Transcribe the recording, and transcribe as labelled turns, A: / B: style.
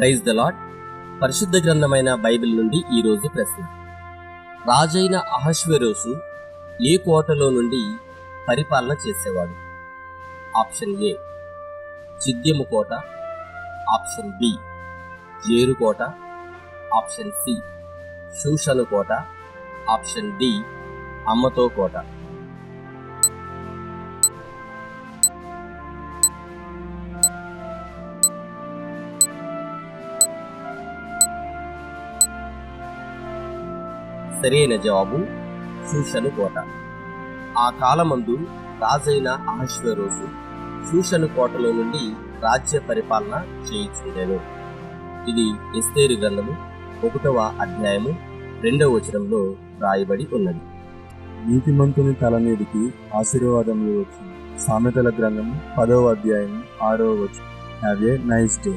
A: Praise the lord పరిశుద్ధ గ్రంథమైన Bible నుండి ఈరోజు ప్రశ్న. రాజైన అహశ్వరోసు ఏ కోటలో నుండి పరిపాలన చేసేవాడు? ఆప్షన్ ఏ చిద్యము కోట. ఆప్షన్ బి జేరుకోట ఆప్షన్ సి శూషను కోట. ఆప్షన్ డి అమ్మతో కోట. సరైన జవాబు శూషను కోట. ఆ కాలమందు రాజైన అహశ్వరోజు శూషను కోటలో నుండి రాజ్య పరిపాలన చేయుచుండెను. ఇది ఎస్తేరు గ్రంథము ఒకటవ అధ్యాయము రెండవ వచనంలో రాయబడి ఉన్నది.
B: నీతిమంతుని తల మీదికి ఆశీర్వాదములు వచ్చింది సామెతల గ్రంథము పదవ అధ్యాయం ఆరవ వచ్చు హ్యావ్ ఏ నైస్ డే